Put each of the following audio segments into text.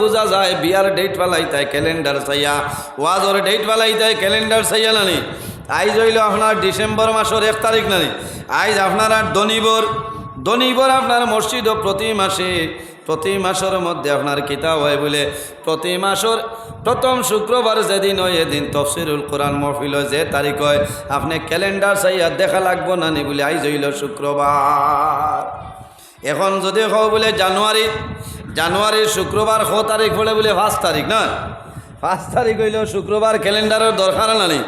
বোঝা যায়, বিয়ার date পালাইতায় calendar চাইয়া ওয়াজর ডেট পালাইতায় ক্যালেন্ডার চাইয়া নানি। আইজ হইল আপনার ডিসেম্বর মাসের এক তারিখ নানি। আইজ আপনার আর দনিবর দনিবর আপনার মসজিদ প্রতি মাসে, প্রতি মাসের মধ্যে আপনার কিতাব হয় বলে। প্রতি মাসের প্রথম শুক্রবার যেদিন হয়, এদিন তফসিরুল কোরআন মহফিল হয়, যে তারিখ হয়, আপনি ক্যালেন্ডার চাইয়া দেখা লাগবো নানি বলে আইজ হইল শুক্রবার। এখন যদি কও বলে জানুয়ারি জানুয়ারির শুক্রবার ছ তারিখ হলে বলে পাঁচ তারিখ না? পাঁচ তারিখ হইল শুক্রবার ক্যালেন্ডারের দরকার নানি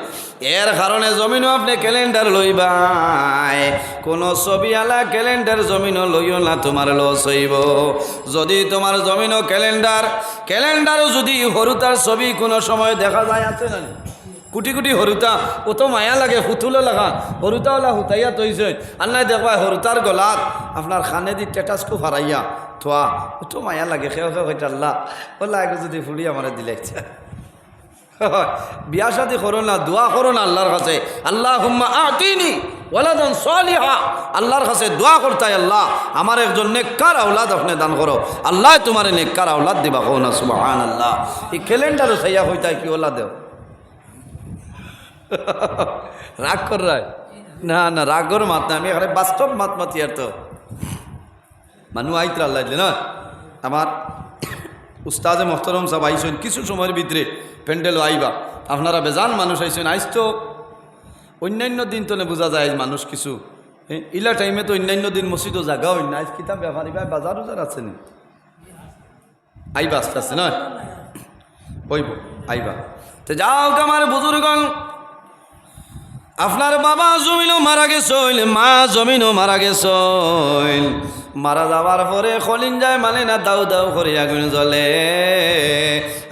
এর কারণে জমিনও আপনি ক্যালেন্ডার লইবাই কোনো ছবি আলা ক্যালেন্ডার জমিনও লইও না তোমার লস হইব। যদি তোমার জমিনও ক্যালেন্ডার ক্যালেন্ডারও যদি হরুতার ছবি কোনো সময় দেখা যায় আছে না কুটি কুটি হরুতা ও তো মায়া লাগে, ফুতুলো লাগা। হরুতা ওলা হুতাইয়া তৈছে আর নাই দেখবা হরুতার গলাত। আপনার খানে দি টেটাসকো ফারাইয়া থোয়া ও তো মায়া লাগে খেয়ে হইতে আল্লাহ ওলা আগে যদি ফুড়ি আমার দিলে বিয়া শাদি করো না দোয়া করো না আল্লাহর কাছে। আল্লাহ হুম্মা আতিনি ওয়ালাদান সলিহা আল্লাহর কাছে দোয়া করতাই আল্লাহ আমার একজন নেককার আওলাদ আপনি দান করো আল্লাহ তোমার নেককার আওলাদ দিবা কো না সুবহান আল্লাহ এই ক্যালেন্ডারও সাইয়া হইতাই কি ওলা দেও? রাগ কর না না রাগর মাত না, আমি এখানে বাস্তব মাত মাতি আর তো। মানুষ আইতরা আল্লাহ না? আমার উস্তাদে মোহতরম সাহেব আইসেন কিছু সময়ের ভিতরে প্যান্ডেল আইবা। আপনারা বেজান মানুষ আইসেন আইস তো। অন্যান্য দিন তো বোঝা যায় মানুষ কিছু। ইলা টাইমে তো অন্যান্য দিন মসজিদও জাগা না আজ কিতাব ব্যাপারী ভাই বাজার উজার আছে নি? আইবা আস্তে আস্তে, না? হইব, আইবা। তো যাও আমার বুজুর্গণ। আপনার বাবা জমিনও মারা গেছইল মা জমিনও মারা গেছইল মারা যাওয়ার পরে খলিন যায় মানে না দাউ দাউ করে আগুন জ্বলে।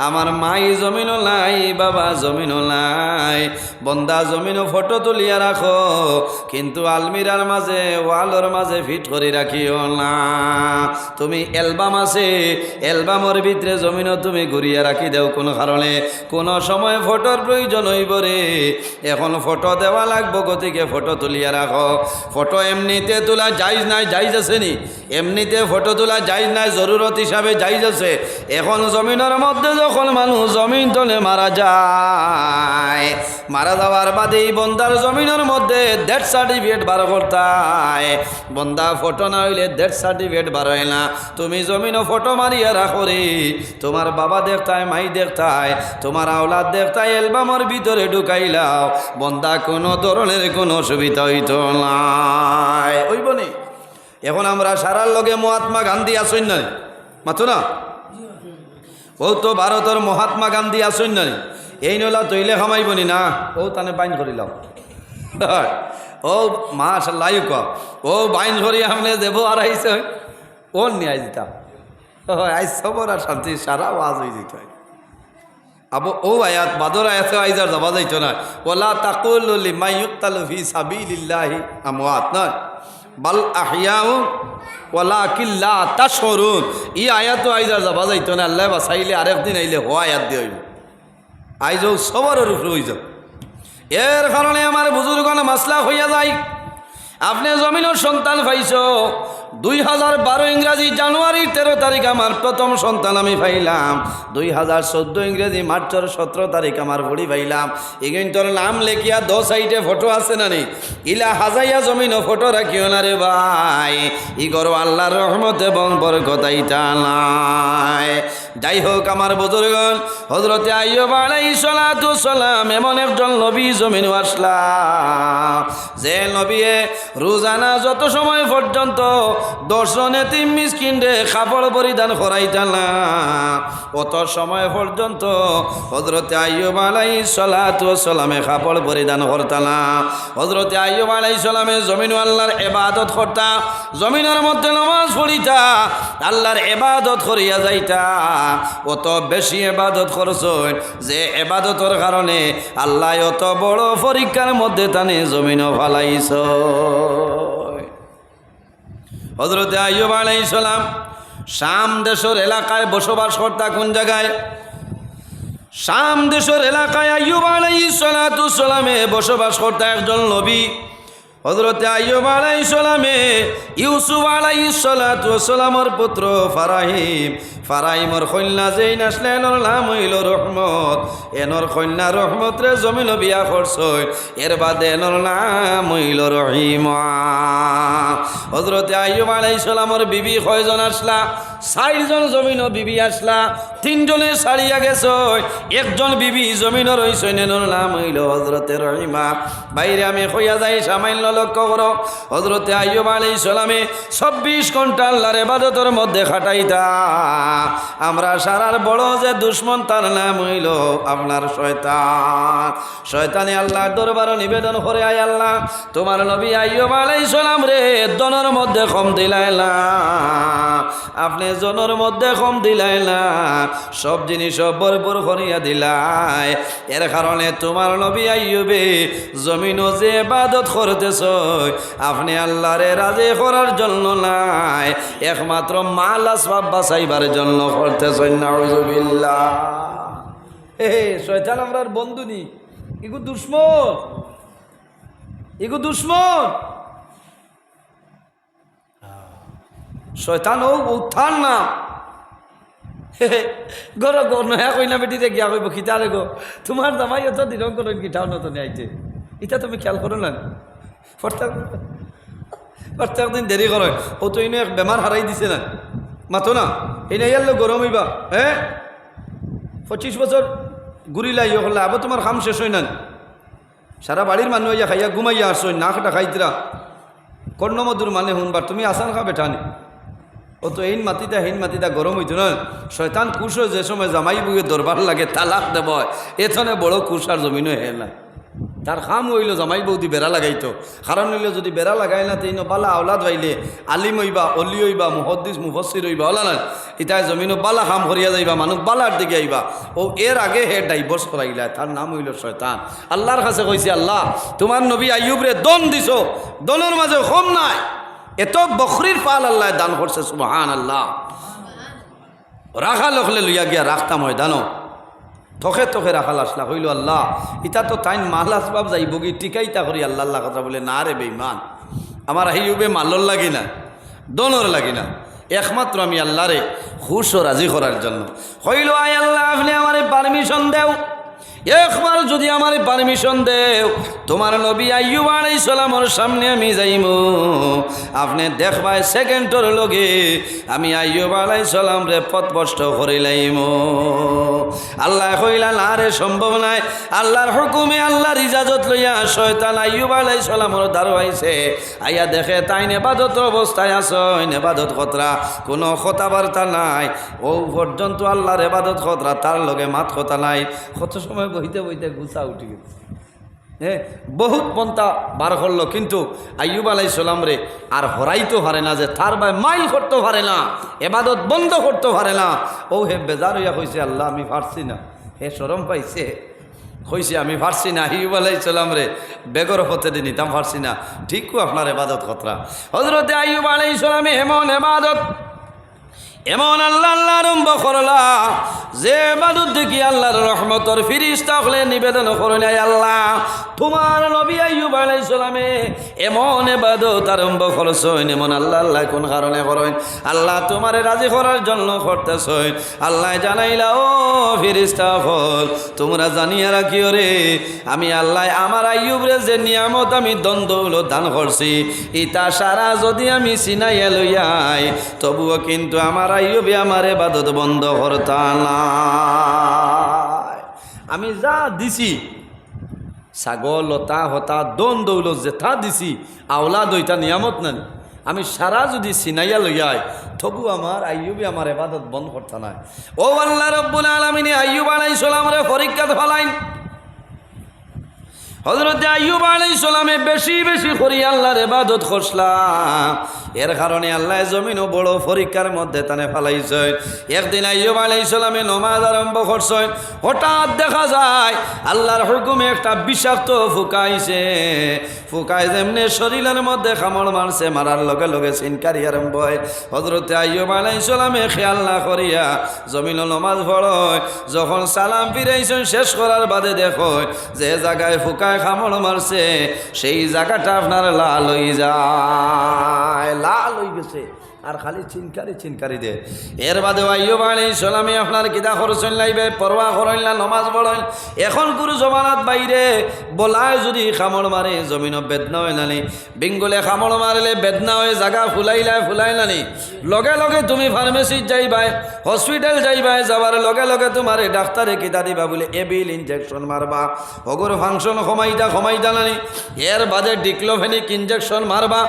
আমার মাই জমিনও নাই, বাবা জমিনও নাই, বন্দা জমিনও ফটো তুলিয়া রাখো, কিন্তু আলমিরার মাঝে, ওয়ালর মাঝে ফিট করে রাখিও না। তুমি অ্যালবাম আছে, অ্যালবামের ভিতরে জমিনও তুমি ঘুরিয়ে রাখি দেও কোনো কারণে। কোনো সময় ফটোর প্রয়োজন হইব রে। এখন ফটো দেওয়া লাগবো গতিকে ফটো তুলিয়া রাখো। ফটো এমনিতে তোলা যাইজ নাই, যাইজ আছে নি? এমনিতে ফটো তোলা যাই নাই, জরুরত হিসাবে যাই আছে। এখন জমিনের মধ্যে যখন মানুষ জমিন তলে মারা যায়, মারা যাওয়ার বাদে এই বন্দার জমিনের মধ্যে ডেথ সার্টিফিকেট বার করতায়। বন্দা ফটো না হইলে ডেথ সার্টিফিকেট বার হয় না। তুমি জমিনও ফটো মারিয়া রাখো রে। তোমার বাবা দেখতায়, মাই দেখতায়, তোমার আওলাদ দেখতায়, অ্যালবামের ভিতরে ঢুকাইলাও। বন্দা কোনো ধরনের কোনো অসুবিধা হইত নাই। ওইব নি এখন আমরা সারার লগে মহাত্মা গান্ধী আসইন না মাথো না? ও তো ভারতের মহাত্মা গান্ধী আসইন না এই নলা তৈলে খামাইব নি না? ও তানে বাইন করিলাম ও মাস লাই ও বাইন করি আমলে দেব আর আইসে ও নিয়ে আই দিতাম আইস সবর আর শান্তি, সারা ওয়াজ হয়ে দিত আবো, ও আয়াত, বাদর আয়াত আইজার যাবা যাইতো না। ওলা তাকুল লিমাই ইউক্তালু ফি সাবিলিল্লাহি, আমওয়াত না বাল আহিয়াও কিল্লা তাশরুন ই আয়াত আইজার যাবা যাইতো না, আল্লাহ বাসাইলে আরেকদিন আইলে হ আয়াত দিয়ে হইব। আইজ সবরের উপরে হইজ। এর কারণে আমার বুজুর্গণ মাসলা হইয়া যায়। আপনি জমিনের সন্তান পাইছ দুই হাজার বারো ইংরাজি জানুয়ারির তেরো তারিখ আমার প্রথম সন্তান আমি পাইলাম। দুই হাজার চোদ্দ ইংরেজি মার্চের সতেরো তারিখ আমার ভরি পাইলাম। এগিনটোর নাম লেখিয়া দো সাইডে ফটো আছে না নি? ইলা হাজাইয়া জমিনও ফটো রাখিও না রে ভাই। ই করো আল্লাহর রহমত এবং বরকতাইটা নাই। যাই হোক আমার বুজুর্গণ হজরতে আইয়ব আলাইহিস সালাতু সালাম এমন একজন নবী জমিন আসলাম। যে নবীয়ে রোজানা যত সময় পর্যন্ত দর্শনে তিন মিসকিন্ডে কাপড় পরিধান করাইতালা অত সময় পর্যন্ত হজরতে আইয়ব আলাইহিস সালাতু সালামে কাপড় পরিধান করতালা হজরতে আইয়ব আলাইহিস সালামে জমিন আল্লাহর এবাদত করতা, জমিনের মধ্যে নামাজ পড়িতা, আল্লাহর এবাদত করিয়া যাইতা। অত বেশি এবাদত করছেন যে এবাদতর কারণে আল্লাহ অত বড় পরীক্ষার মধ্যে তানে জমিন ফালাইছ। হজরতে আইব আলাই সালাম শাম দেশের এলাকায় বসবাস করতা কোন জায়গায়? শাম দেশের এলাকায় আইব আলাই সালাতামে বসবাস করতা একজন নবী। হজরতে আইয়ুব আলাইহিস সালামে ইউসুফ আলাইহিস সালাতু সালামর পুত্র ফারাহিম, ফারাহিমর কন্যা যেই নাসলে, এনর নাম হইল রহমত। এনর কন্যা রহমত রে জমিন বিয়া করছই, এর বাদে এনর নাম হইল রহিমা। হজরতে আইয়ুব আলাইহিস সালামর বিবি কয়জন আসলা? চারজন জমিন বিবি আসলা। তিনজনে সারিয়া গেছ একজন বিবি জমিন রইছে নেনর নাম হইল হজরতে রহিমা। বাইরে আমি হইয়া যাই, সামান্য লক্ষ্য করো। হজরতে আইয়ুব আলাইহিস সালামে চব্বিশ ঘণ্টা আল্লাহর এবাদতের মধ্যে খাটাইতা। আমরা সারার বড় যে দুশ্মন, তার নাম হইল আপনার শয়তান। শয়তানে আল্লাহর দরবার নিবেদন করে, আয় আল্লাহ, তোমার নবী আইয়ুব আলাইহিস সালাম রে দনের মধ্যে কম দিলাইলা। আপনি জনের মধ্যে কম দিলাইলা, সব জিনিস ভরপুর করিয়া দিলাই। এর কারণে তোমার নবী আইয়ুবে জমিন যে বাদত করতেছ আপনি আল্লাহরে রাজে করার জন্য নাই। একমাত্র মাল আসবাব বাঁচাইবার জন্য করতেছেন, নাউজুবিল্লাহ। হে শয়তান আমরার বন্ধু নি। ইগু দুশ্মন। শয়তান ও উত্থান না। গর নয়া কইনা বেটিতে গিয়া কইব খিতা রে গো। তোমার জামাই অত দিন করো গিটাও নতুন আইতে ইটা তুমি খেয়াল করো না। প্রত্যেক প্রত্যেক দিন দেরি করো ও তো ইনো এক বেমার হারাই দিছে না। মাতো না, এনে ইয়ার গরম হইবা হ্যাঁ পঁচিশ বছর ঘুরিলাই হলে আবার তোমার খাম শেষ হয় না। সারা বাড়ির মানুষ ইয়া খাইয়া ঘুমাইয়া আসছো নাকটা খাইতরা। কর্ণমধুর মানে শুনবার, তুমি আসান খা বেঠানি ও তো এইন মাতিটা হেইন মাতিটা গরম হইতো না। শয়তান কুশ যে সময় জামাই বুয়ে দরবার লাগে, তালাক দেব এথনে বড় কুশ আর জমিনও হে না তার খাম হইল জামাই বৌদি বেড়া লাগাইতো। কারণ হইল যদি বেড়া লাগাই না তেইন বালা আওলাদ ভাইলে আলিম হইবা অলি হইবা মুহদ্দিস মুফসির হইবা ওলা না ইতাই জমিনও বালা খাম করিয়া যাইবা মানুষ বালার দিকে আইবা। ও এর আগে হে ডাইভোর্স করাইলা তার নাম হইল শয়তান। আল্লাহর কাছে কইছে আল্লাহ তোমার নবী আইয়ুবরে দন দিছ দনের মাঝে কম নাই। এত বকরির পাল আল্লাহ দান করছে সুবহান আল্লাহ রাখা লখলে লইয়া গিয়া রাখতাম হয় দানো থকে থকে রাখাল আসলা, হইল আল্লাহ। ইতা তো তাইন মাল আসবাব যাইব কি টিকাইতা করি আল্লাহ আল্লাহ কথা বলে, না রে বেইমান আমার হিউবে মালর লাগি না, দনর লাগি না, একমাত্র আমি আল্লাহরে খুশ ও রাজি করার জন্য। হইল, আয় আল্লাহ, আপনি আমারে পারমিশন দেও। একবার যদি আমার পারমিশন দেও, তোমার নবী আইয়ুব আলাই সালামর সামনে আমি যাইম। আপনি দেখবাই সেকেন্ডর লগে আমি আইয়ুব আলাই সালাম রে পথভষ্ট করিলাইম আল্লাহ কইলা, না রে, সম্ভব নাই। আল্লাহর হুকুমে আল্লাহর ইজাজত লইয়া শয়তান আইয়ুব আলাই সালামর দাঁড়াইছে আইয়া দেখে, তাই নেবাদত অবস্থায় আস নেবাদত খতরা। কোনো কথাবার্তা নাই। ও পর্যন্ত আল্লাহর এবাদত খতরা, তার লগে মাত কথা নাই। কত সময় বইতে বইতে গুছা উঠে গেছে। হ্যাঁ বহুত পন্থা বার করল, কিন্তু আইয়ুব আলাই সালাম রে, আর হরাইতে পারে না যে তার ভাই মাইল করতে পারে না, এবাদত বন্ধ করতে পারে না। ও হে, বেজার হইয়া কইছে, আল্লাহ, আমি পারছি না। হে সরম পাইছে? কইছে, আমি পারছি না। আইয়ুব আলাই সালাম রে, বেগর হতে দিন নিতাম পারছি না। ঠিক আপনার এবাদত কথা হজরতে আইয়ুব আলাই সালামে এমন এবাদত। এমন আল্লাহ আল্লাহ আরম্ভ করলা। যে বাদুর দেখি আল্লাহর রহমতর ফিরিস্তা হলে নিবেদন নাই আল্লাহ। তোমার নবী আইয়ুব আলাইহিস সালামে এমন এবাদত আরম্ভ করছইন এমন আল্লাহ আল্লাহ কোন কারণে করেন? আল্লাহ তোমারে রাজি করার জন্য করতেছইন আল্লাহ জানাইলা, ও ফিরিস্তা হল, তোমরা জানিয়া রাখিও রে, আমি আল্লাহ আমার আইয়ুবরে যে নিয়ামত আমি দ্বন্দ্ব দান করছি, ইতা সারা যদি আমি চিনাইয়া লইয়াই, তবুও কিন্তু আমার আইয়ুবে আমার এবাদত বন্ধ করতা নাই। আমি যা দিছি, ছাগল, লতা, হতা, দন, দৌলত যেথা দিছি আওলা দইটা নিয়ামত নানি আমি সারা যদি চিনাইয়া লইয়াই তবু আমার আইয়ুবে আমার এবাদত বন্ধ করতে নাই। ও আল্লাহ রব্বুল আলমিনে, আইয়ুব আলাই সালামরে পরীক্ষা ফেলাইন। হজরত আইয়ুব আলাই সালামে বেশি বেশি করি আল্লাহর এবাদত করসলাম এর কারণে আল্লাহ জমিনও বড় পরীক্ষার মধ্যে তানে ফালাইছে একদিন আইয়ুব আলাই সালামে নমাজ আরম্ভ করছেন। হঠাৎ দেখা যায় আল্লাহর হুকুমে একটা বিষাক্ত ফুকাইছে। ফুকাই যেমনি শরীরের মধ্যে খামড় মারছে, মারার লগে লগে চিনকারি আরম্ভ হয়। হজরতে আইয়ুব আলাই সালামে খেয়াল না করিয়া জমিন নমাজ পড়য়। যখন সালাম ফিরাইছেন, শেষ করার বাদে দেখো যে জায়গায় ফুকায় জায়গায় খামড় মারছে সেই জায়গাটা আপনার লাল হয়ে যায় লাল হয়ে গেছে। আর খালি চিনকারি চিনকারি দে। এর বাদে আইয়ো বাড়ি সালামি আপনার কিতা খরচন লাইবে, পরোয়া করেন না, নমাজ পড়েন। এখন গুরু জমানাত বাইরে, বলায় যদি খামড় মারে জমিন বেদনা হয় নানি। বিঙ্গলে খামড় মারলে বেদনা হয়ে, জাগা ফুলাইলাই ফুলাই নানি। লগে লগে তুমি ফার্মেসিত যাইবাই হসপিটাল যাইবাই, যাবার লগে লগে তোমার ডাক্তারে কিতা দিবা বলে, এবিল ইনজেকশন মারবা। হগর ফাংশন কমাইতা কমাইতা নানি। এর বাদে ডিক্লোফেনিক ইনজেকশন মারবা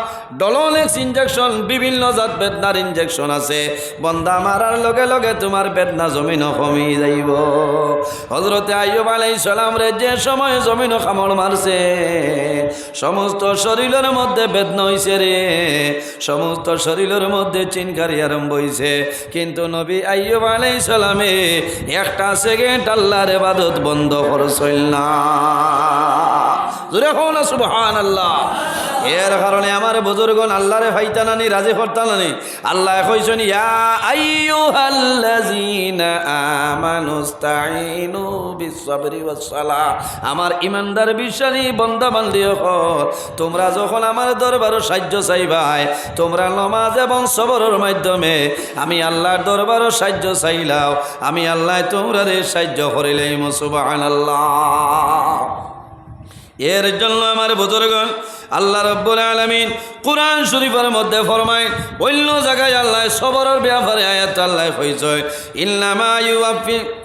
ডলোনেক্স ইনজেকশন বিভিন্ন জাত বেদনার ইনজেকশন আছে। বন্দা মারার লগে লগে তোমার বেদনা জমিন কমি যাইব। হজরতে আইয়ুব আলাইহিস সালাম রে, যে সময় জমিন খামড় মারছে, সমস্ত শরীরের মধ্যে বেদনা হইছে রে। সমস্ত শরীরের মধ্যে চিনকারি আরম্ভ হইছে। কিন্তু নবী আইব আলাইহিস সালামে একটা সেকেন্ড আল্লাহর ইবাদত বন্ধ করছিল না। জোরে হন সুবহান আল্লাহ এর কারণে আমার বুজুর্গন আল্লাহরে ফাইতানানি রাজি করতানানি আল্লাহ কইছেন, ইয়া আইয়ুহাল্লাযীনা আমানুস্তাঈনু বিসসাবরি ওয়াসসালাহ। আমার ইমানদার বিশ্বাসী বান্দা বান্দি হল, তোমরা যখন আমার দরবারও সাহায্য চাইবাই, তোমরা নমাজ এবং সবরের মাধ্যমে আমি আল্লাহর দরবারও সাহায্য চাইলাও। আমি আল্লাহ তোমরা রে সাহায্য করিলেই সুবহানাল্লাহ। এর জন্য আমার বুজুর্গণ, আল্লাহ রব্বুল আলমিন কোরআন শরীফের মধ্যে ফরমায়, অন্য জায়গায় আল্লাহ সবরের ব্যাপারে আয়াত আল্লাহ হয়েছে ইল্লামা ইউআফি ইউআফা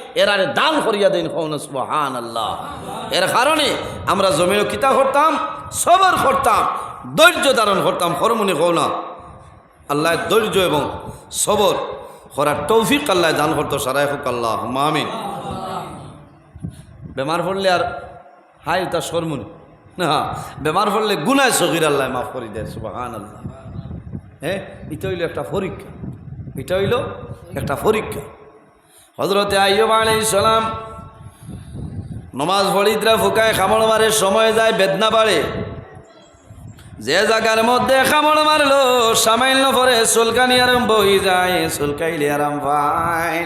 এরারে দান করিয়া দেন হন সুবহান আল্লাহ এর কারণে আমরা জমিও কিতা করতাম সবর করতাম ধৈর্য ধারণ করতাম হরমুনি না আল্লাহ ধৈর্য এবং সবর করার তৌফিক আল্লাহ দান করতো সারাই হোক আল্লাহ মামিন বেমার পড়লে আর হাই তা সরমুনি না বেমার পড়লে গুনায় সগির আল্লাহ মাফ করি দেয় সুবাহান আল্লাহ হ্যাঁ এটা হইল একটা পরীক্ষা। এটা হইল একটা পরীক্ষা। হজরতে আলাইহিস সালাম নমাজ ফড়িদরা ফুকায় খামড় মারে, সময় যায় বেদনা বাড়ে। যে জায়গার মধ্যে খামড় মারলো সামান্য পরে সুলকানি আরম্ভ হয়ে যায়, সুলকাইলে আরাম পায়।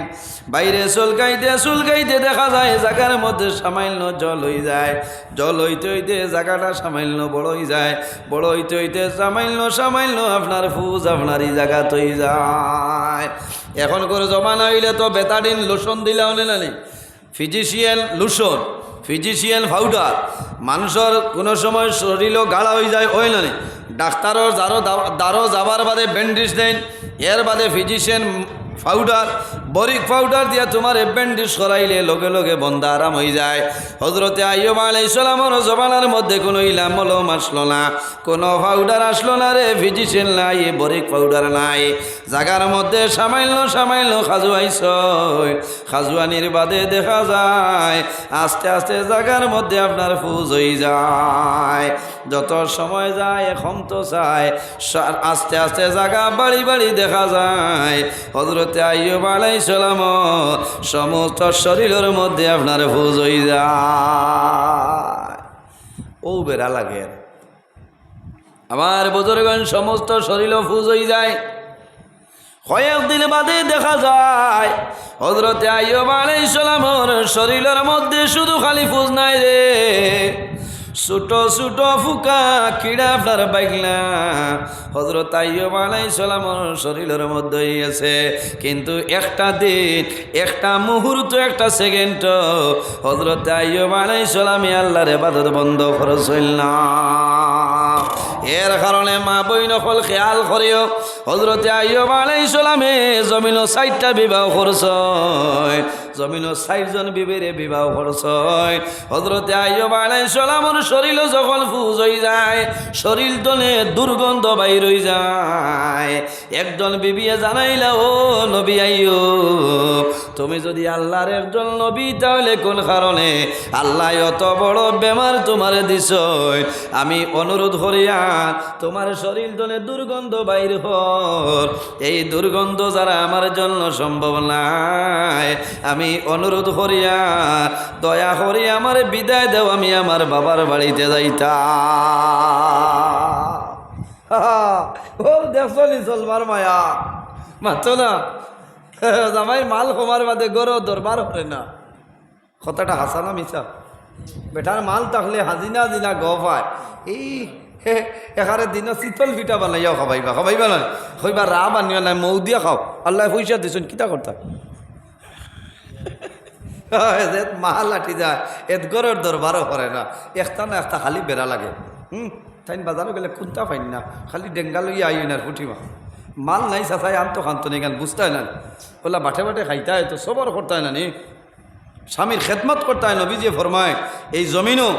বাইরে সুলকাইতে সুলকাইতে দেখা যায় জায়গার মধ্যে সামান্য জল হয়ে যায়। জল হইতে হইতে জায়গাটা সামান্য বড় হয়ে যায়। বড় হইতে হইতে সামান্য সামান্য আপনার ফুজ আপনার এই জায়গা তৈ যায়। এখন করে জমানা হইলে তো বেতাডিন লোশন দিলে হলে না ফিজিশিয়ান লোশন, ফিজিশিয়ান পাউডার। মানুষের কোনো সময় শরীরও গাড়া হয়ে যায় ওই না ডাক্তারও যারও দারো যাবার বাদে ব্যান্ডেজ দেন, এর বাদে ফিজিশিয়ান পাউডার, বরিক পাউডার দিয়া তোমার ব্যান্ডেজ করাইলে লগে লগে বন্ধা আরাম হয়ে যায়। হজরতে আইয়ুব আলাই সালামর জবানার মধ্যে কোনো ইলাম মলম আসলো না, কোনো পাউডার আসলো না রে ফিজিশিয়ান নাই বরিক পাউডার নাই। জাগার মধ্যে সামাইল সামাইল খাজু খাজুয়ানির বাদে দেখা যায়, আস্তে আস্তে জাগার মধ্যে আপনার ফুজ হয়ে যায়। যত সময় যায়, এখন তো চায় আস্তে আস্তে জাগা বাড়ি বাড়ি দেখা যায়। হজরতে আইয়ুব আলাই সালাম, সমস্ত শরীরের মধ্যে আপনার ফুজ হয়ে যায়। ও বেড়া লাগে। আমার বুজুর্গণ, সমস্ত শরীর ফুজ হয়ে যায়। কয়েকদিন বাদে দেখা যায় হজরতে আইয়ুব আলাইহিস সালামর শরীরের মধ্যে শুধু খালি ফুজ নাই রে। ছোট ছোট ফুকা কিড়া আপনার বাইকলা হজরত আইয়ুব আলাই সালামর শরীরের মধ্যে আছে। কিন্তু একটা দিন, একটা মুহূর্ত, একটা সেকেন্ড হজরত আইয়ুব আলাই সালামে আল্লাহরে বাদত বন্ধ করছিল না। এর কারণে মা বই নকল খেয়াল করিও। হজরতে আইয়ব আলাই সালামে জমিন চারটা বিবাহ করছ জমিন চারজন বিবেরে বিবাহ করছ হজরতে আইয়ব আলাই সালামর শরীর যখন ফুজ হয়ে যায়, শরীর দলে দুর্গন্ধ বাইর হয়ে যায়। একজন বিবিয়ে জানাইলা, ও নবী আইয়ব তুমি যদি আল্লাহর একজন নবী, তাহলে কোন কারণে? আল্লাহ অত বড় বেমার তোমার দিস আমি অনুরোধ করিয়া তোমার শরীর দলে দুর্গন্ধ বাইর হর এই দুর্গন্ধ যারা আমার জন্য সম্ভব নাই। আমি অনুরোধ করিয়া, দয়া করি আমার বিদায় দেও, আমি আমার বাবার বাড়িতে যাইতা ও দেখছ নি চলবার মায়া। মাতো না জামাই, মাল কমার বাদে গরো দরবার করে না। কথাটা হাসানা মিশা বেটার মাল থাকলে হাজিনা দিনা গ পায় এই এখানে দিন শীতল পিঠা বানাইয়া খাবাইবা খাবাইবা না। হইবা রা বানিয়া নাই, মৌ দিয়া খাও। আল্লাহ পয়সা দিছুন কিতা করতা মাল লাঠি যায়, এত গরের দরবারও করে না। একটা না একটা খালি বেড়া লাগে। হুম তাই বাজারও গেলে খুঁজতা পাইন না। খালি ডেঙ্গা লইয়া আই না ফুটিমা মাল নাই সাথাই আনতো খানতো নেই গান বুঝতে না ওলা বাটে বাটে খাইতে তো সবার করতে না নি। স্বামীর খেদমত করতে হয় নবীজি ফরমায় এই জমিনও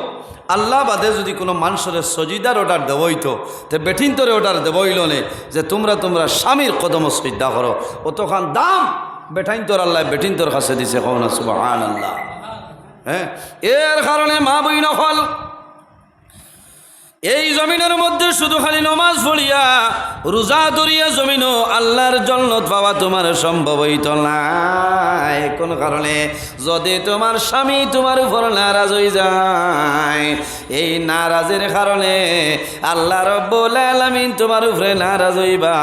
আল্লাহ বাদে যদি কোনো মানুষের সজিদার অর্ডার দেবইতো তো বেঠিন তোরে অর্ডার দেবইল নে, যে তোমরা তোমরা স্বামীর কদম সজ্জা করো অতখান দাম বেঠাইন তোর আল্লাহ বেঠিন তোর কাছে দিছে, কও না সুবাহ আল্লাহ হ্যাঁ এর কারণে মা বই নকল এই জমিনের মধ্যে শুধু খালি নমাজ পড়িয়া রোজা ধরিয়া জমিনও আল্লাহর জন্নত পাওয়া তোমার সম্ভব হইত নাই। কোন কারণে যদি তোমার স্বামী তোমার উপর নারাজ হয়ে যায়, এই নারাজের কারণে আল্লাহ রব্বুল তোমার উপরে নারাজ হইবা,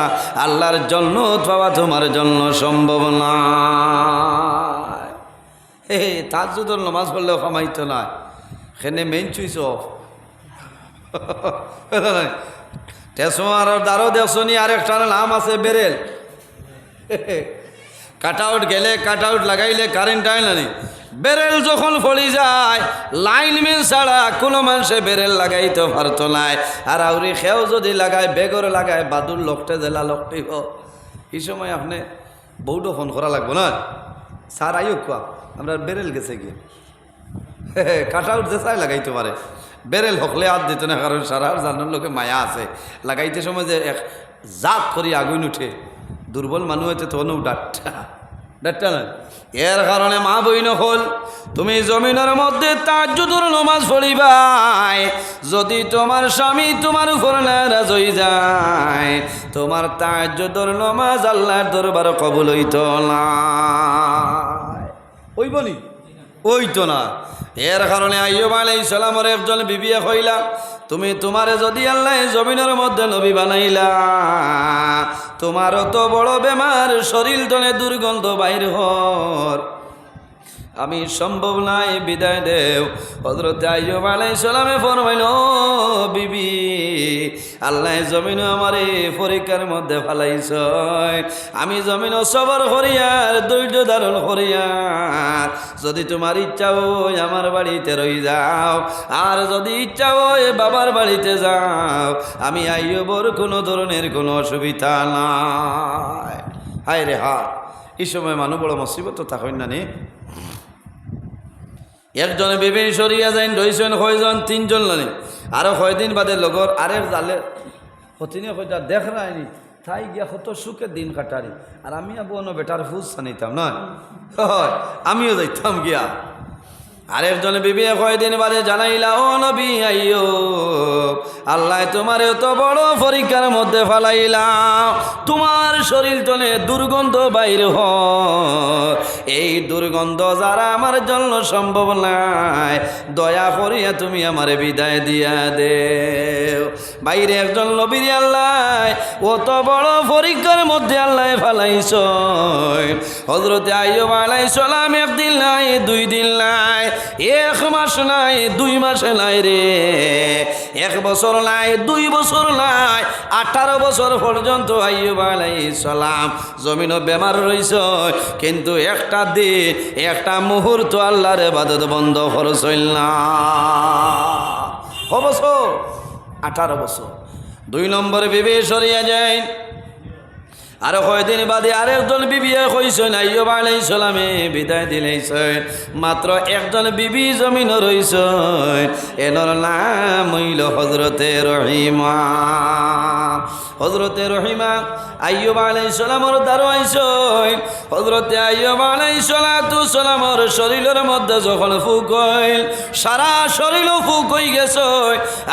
আল্লাহর জন্নত পাওয়া তোমার জন্য সম্ভব না হে তার নমাজ পড়লেও কামাইতো নয়। সেনে মেইন চুইস অফ টেসমার দ্বারও দেখছনি আরেকটার নাম আছে বেরেল। কাট আউট গেলে কাট আউট লাগাইলে কারেন্ট আয় না বেরেল যখন ফলি যায় লাইনম্যান ছাড়া কোনো মানুষে বেরেল লাগাইতে পারতো নাই আর আউরি খেও যদি লাগায়, বেগর লাগায়, বাদুর লোকটে জেলা লোকটিব। এই সময় আপনি বউটো ফোন করা লাগবো না? স্যার কোয়া আমরা বেরেল গেছে গিয়ে। কাট আউট যে লাগাইতে পারে। বেরেল হকলে হাত দিত না, কারণ সারা জানার লোকে মায়া আছে। লাগাইতে সময় যে এক জাত করি আগুন উঠে, দুর্বল মানুষ হইতে তনু ডাট্টা ডাট্টা না এর কারণে মা বইন হল, তুমি জমিনের মধ্যে তাজ্জুদুর নমাজ পড়িবাই, যদি তোমার স্বামী তোমার উপর নারাজ হয়ে যায়, তোমার তাজ্জুদুর নমাজ আল্লাহর দরবার কবুল হইত না। ওই বলি। ওই তো না। এর কারণে আইয়ুব আলাই সালামের একজন বিবিয়ে হইলা তুমি তোমারে যদি আল্লাহ জমিনের মধ্যে নবী বানাইলা, তোমারও তো বড় বেমার, শরীর তলে দুর্গন্ধ বাইর হর। আমি সম্ভব নাই, বিদায় দেও। হজরত আইয়ুব আলাইহিস সালামে ফরমাইল, "ও বিবি, আল্লাহ জমিন আমার পরীক্ষার মধ্যে ফালাইছ আমি জমিন সবর করিয়ার, ধৈর্য ধারণ করিয়ার। যদি তোমার ইচ্ছা হয় আমার বাড়িতে রই যাও, আর যদি ইচ্ছা হয় বাবার বাড়িতে যাও, আমি আইয়ুবর কোনো ধরনের কোনো অসুবিধা নাই। হায় রে হা এই সময় মানুষ বড় মুসিবত থাকেন না নি। একজনে বেবে সরিয়া যাইন, রইছেন কয়জন? তিনজন লানি আরও কয়দিন বাদে লগর আরেক জালে হতিনে কইটা দেখ রায়নি তাই গিয়া কত সুখে দিন কাটারি আর আমি আবু অন্য বেটার ফুজ সানিতাম, নয়? আমিও যাইতাম গিয়া। আরেকজনে বিবি কয়দিন বাদে জানাইলা, ও নবী, আইয়ো, আল্লাহ তোমার এত বড় পরীক্ষার মধ্যে ফালাইলা। তোমার শরীর তলে দুর্গন্ধ বাইর হ। এই দুর্গন্ধ যারা আমার জন্য সম্ভব নাই, দয়া করিয়া তুমি আমার বিদায় দিয়া দে বাইরে একজন নবীর আল্লাহ অত বড় পরীক্ষার মধ্যে আল্লাহ ফালাইছ হজরতে আইয়ুব আলাই সালাম একদিন নাই, দুই দিন নাই এক মাস নাই, দুই মাস নাই রে। এক বছর নাই, দুই বছর নাই, আঠারো বছর পর্যন্ত আলাই সালাম। জমিন বেমার রইছ, কিন্তু একটা দিন, একটা মুহূর্ত আল্লাহর বাদত বন্ধ করছিল না। বছর? আঠারো বছর। দুই নম্বরে বিবে সরিয়া যায় আর কয়দিন বাদে আরেকজন বিবিয়ে কইছেন আইয়ুব আলাইহিস সালামে বিদায় দিলেছে মাত্র একজন বিবি জমিন রইছেন এনর নাম হইল হজরতে রহিমা। হজরতে রহিমা আইয়ুব আলাই সালামর দ্বারো আইসই হজরতে আইয়ুব আলাই সালাতু সালামর শরীরের মধ্যে যখন ফুক হইল, সারা শরীর ফুক হই গেছ।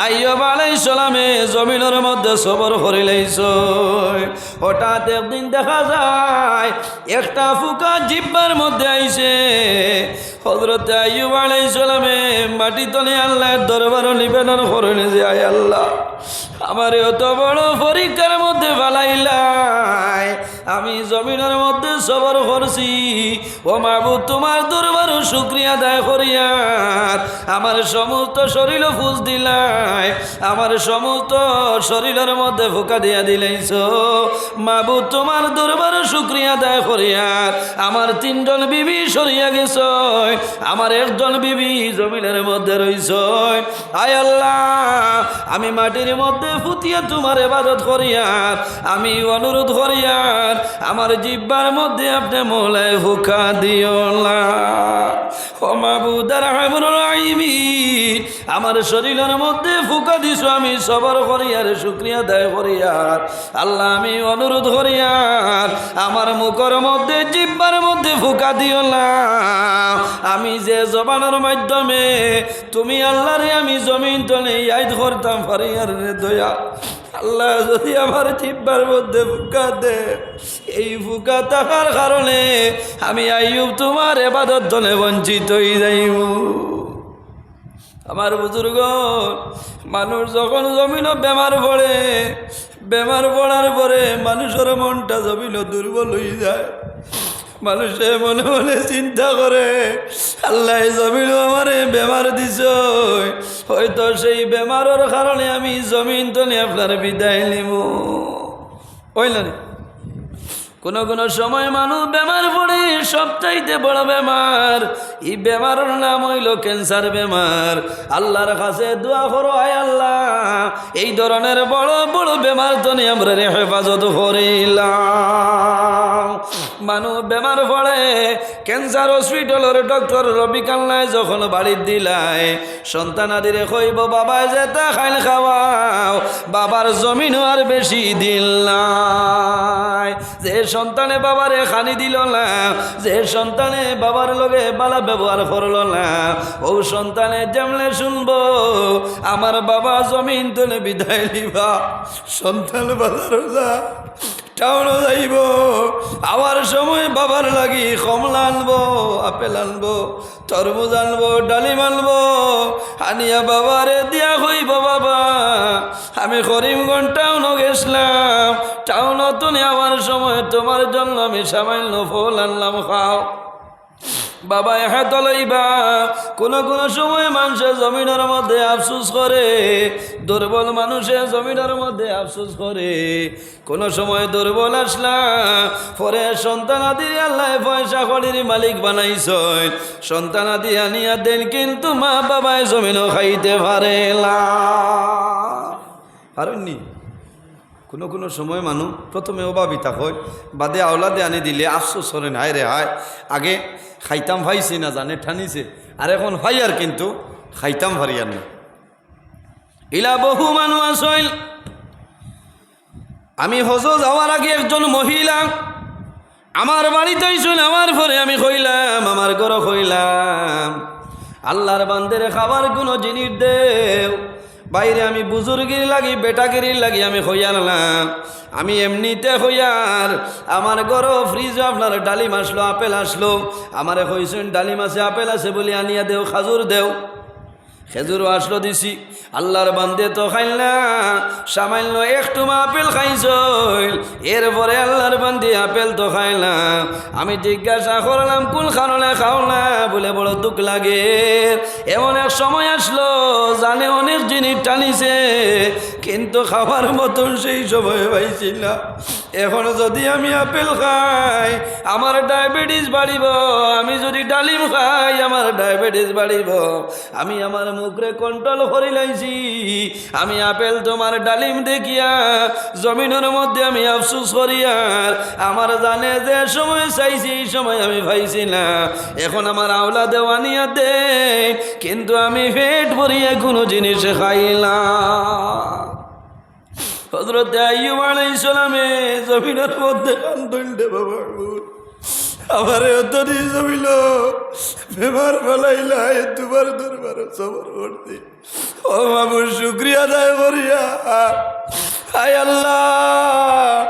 আইয়ুব আলাই সালামে জমিনের মধ্যে সবর করিলাইছ হঠাৎ একদিন দেখা যায়, একটা ফুকা জিব্বার মধ্যে আইছে। হজরতে আইয়ুব আলাই সালামে মাটি তলে আল্লাহর দরবার নিবেদন করেন যে, আয় আল্লাহ, আমার অত বড় পরীক্ষার মধ্যে ফালাইলাই আমি জমিনের মধ্যে সবর করছি। ও মাবু তোমার দরবার শুক্রিয়া দায় করিয়ার আমার সমস্ত শরীর ফুস দিলাই, আমার সমস্ত শরীরের মধ্যে ফোকা দিয়া দিলাইছ। মাবু তোমার দরবার শুক্রিয়া দায় করিয়ার আমার তিনজন বিবি সরিয়া গেছ, আমার একজন বিবি জমিনের মধ্যে রইছ। আয় আল্লাহ, আমি মাটির মধ্যে ফুটিয়া তোমার এবাদত করিয়ার আমি অনুরোধ করিয়ার আমার জিব্বার মধ্যে আপনি মোলায় ফুকা দিও আমার শরীরের মধ্যে ফুকা দিছ আমি, সবর করিয়ার শুক্রিয়া দায় করিয়ার আল্লাহ, আমি অনুরোধ করিয়ার আমার মুখর মধ্যে, জিব্বার মধ্যে ফুকা দিও না। আমি যে জবানের মাধ্যমে, তুমি আল্লাহরে আমি জমিন তলে ইয়াদ করতাম, ফারিয়ার রে দয়া। আল্লাহ যদি আমার জিব্বার মধ্যে ফুকা দে, এই ফুকা থাকার কারণে আমি আইয়ুব তোমার এবাদত তলে বঞ্চিত হয়ে যাইব। আমার বুজুর্গ মানুষ যখন জমিন বেমার পড়ে, বেমার পড়ার পরে মানুষের মনটা জমিন দুর্বল হয়ে যায়। মানুষে মনে মনে চিন্তা করে, আল্লাহ জমিন আমারে বেমার দিছ হয়তো সেই বেমারের কারণে আমি জমিন তো নিয়ে আপনার বিদায় নিব হইলেন কোনো কোনো সময় মানুষ বেমার পড়ে, সবচাইতে বড় বেমার, এই বেমারের নাম হইল ক্যান্সার বেমার। আল্লাহর কাছে দোয়া করো, আয় আল্লাহ, এই ধরনের বড় বড় বেমার তো নিয়ে আমরা রে হেফাজত করিলাম। মানুষ বেমার পড়ে, ক্যান্সার হসপিটালের ডক্টর রবি কাল্লায় যখন বাড়ির দিলায় সন্তানাদিরে কইব, বাবা যেটা খাইল খাওয়াও, বাবার জমিন আর বেশি দিল যে সন্তানে বাবারে খানি দিল না। যে সন্তানে বাবার লগে বালা ব্যবহার করল না। ও সন্তানে যেমনে শুনব, আমার বাবা জমিন তুলে বিদায় নিবা। সন্তান বাজার যা টাউনও যাইব। আবার সময় বাবার লাগি কমলা আনব, আপেল আনব, তরমুজ আনব, ডালিম আনব। আনিয়া বাবারে দিয়া হইব বাবা। আমি করিমগঞ্জ টাউনও গেছিলাম। টাউনত আমার সময় তোমার জন্য আমি সামান্য ফল আনলাম, খাও। বাবা হাত লইবা কোন কোন সময় মানুষের জমিনের মধ্যে আফসুস করে, দুর্বল মানুষে জমিনের মধ্যে আফসুস করে। কোন সময় দুর্বল আসলা, পরে সন্তানাদি আল্লাহ পয়সা কড়ির মালিক বানাইছ সন্তান আদি আনিয়া দেন কিন্তু মা বাবায় জমিনও খাইতে পারে না। পারেননি? কোনো কোনো সময় মানুষ প্রথমে অভাবিতা হয়, বাদে আওলাদে আনি দিলে আফসোস করেন হায় রে হায়। আগে খাইতাম ভাইছি না, জানে ঠানিছে। আর এখন ভাই আর কিন্তু খাইতাম ভারিয়ার না। ইলা বহু মানুষ আসইল। আমি হজ যাওয়ার আগে একজন মহিলা আমার বাড়িতে শুন আমার পরে আমি কইলাম, আমার ঘর কইলাম, আল্লাহর বান্দের খাবার কোনো জিনিস দেও বাইরে আমি বুজুর্গির লাগি, বেটাগিরির লাগি, আমি হইয়ালাম আমি এমনিতে হইয়ার আমার গরো ফ্রিজ আপনার ডালিম আসলো, আপেল আসলো। আমারে হইসেন ডালিম আছে, আপেল আছে বলি আনিয়া দেও, খাজুর দেও। খেজুরও আসলো দিছি। আল্লাহর বান্দে তো খাইল না, সামান্য একটু আপেল খাইছ এরপরে আল্লাহর বান্দি আপেল তো খাই না। আমি জিজ্ঞাসা করলাম কোন কারণে খাও না? বলে, বড় দুঃখ লাগে। এমন এক সময় আসলো, জানে অনেক জিনিস টানিছে, কিন্তু খাবার মতন সেই সময় পাইছি না। এখন যদি আমি আপেল খাই, আমার ডায়াবেটিস বাড়িব। আমি যদি ডালিম খাই, আমার ডায়াবেটিস বাড়িব। আমি আমার মুখরে কন্ট্রোল করে লাইছি। আমি আপেল তোমার ডালিম দেখিয়া, জমিনের মধ্যে আমি আফসুস করিয়ার আমার জানে যে সময় চাইছি সময় আমি পাইছি না। এখন আমার আওলা দেওয়ানিয়া দে, কিন্তু আমি পেট ভরিয়া কোনো জিনিস খাইলাম হজরত আইয়ুব আলাইহিস সালামে জমিনের মধ্যে কান্দুলতে বাবা। আমার অতরি জমিল বেমার ফলাইলাই তোমার দরবার সবর করতে ও বাবু, শুক্রিয়া দায় করিয়া। হায় আল্লাহ,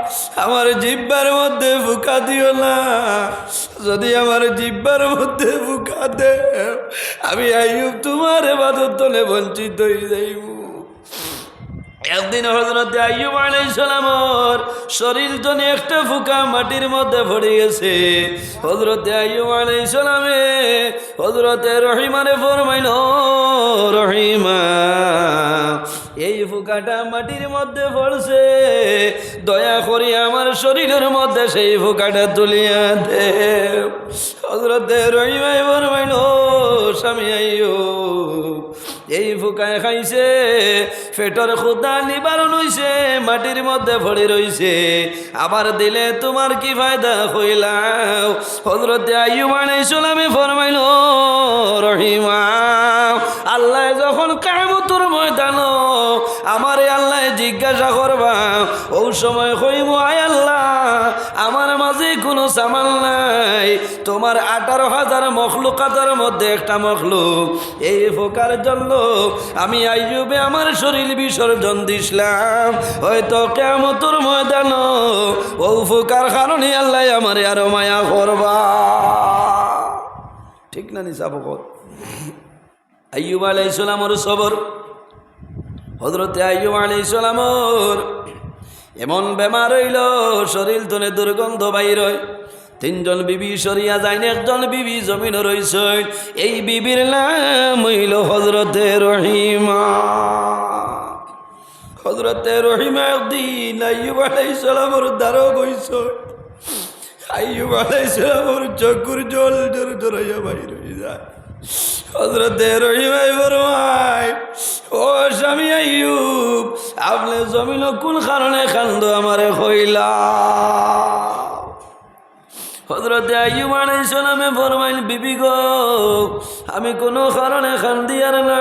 আমার জিব্বার মধ্যে ফুকা দিও না। যদি আমার জিব্বার মধ্যে ফুকা দে আমি আইয়ুব তোমার এবাদত তলে বঞ্চিত হয়ে যাইব। একদিন হজরত আইয়ুব আলাইসালামর শরীর তো একটা ফুকা মাটির মধ্যে পড়ে গেছে। হজরত আইয়ুব আলাইসালামে হজরতে রহিমারে ফরমাইল রহিমা, এই ফুকাটা মাটির মধ্যে পড়ছে দয়া করি আমার শরীরের মধ্যে সেই ফুকাটা তুলিয়া দে। হজরতে রহিমাই ফরমাইল স্বামী আইয়ুব এই ফুকায় খাইছে পেটর খুদা নিবারণ হইছে, মাটির মধ্যে ভরে রইছে। আবার দিলে তোমার কি ফায়দা হইলাম হজরতে মানে আলাইসালামে ফরমাইল, রহিমা, আল্লাহ যখন কামতুর ময়দান আমারে আল্লাহ জিজ্ঞাসা করবা, ও সময় কইব আয় আল্লাহ, আমার মাঝে কোনো সামাল নাই। তোমার আঠারো হাজার মখলুকাতের মধ্যে একটা মখলুক। এই ফোকার জন্য আমি আইজুবে আমার শরীর বিসর্জন দিছিলাম। হয়তো কেমতর ময়দান ও ফোকার কারণে আল্লাহ আমার আরও মায়া করবা। ঠিক না নিসা ফকর আইয়ুব আলাইসালামর সবর হজরতে আইয়ুব আলাইসালামর এমন বেমার হইল, শরীর তনে দুর্গন্ধ বাইর তিনজন বিবি সরিয়া যায় একজন বিবি জমিন রইছে। এই বিবির নাম হইল হজরতে রহিমা। হজরতে রহিমা একদিন আইয়ুব আলাইসালামর দ্বারও গইছ আইয়ুব আলাইসালামর চকুর জল জোর হয়ে যায়। হজরতে রহিমাই বরমাই ও স্বামী আইয়ুব, আপনি জমিন কোন কারণে খান্দ আমারে হইলা হজরতে আইয়ুব আলাইহিস সালামে ফরমাইল বিবি গো, আমি কোনো কারণে খান্দি আর না।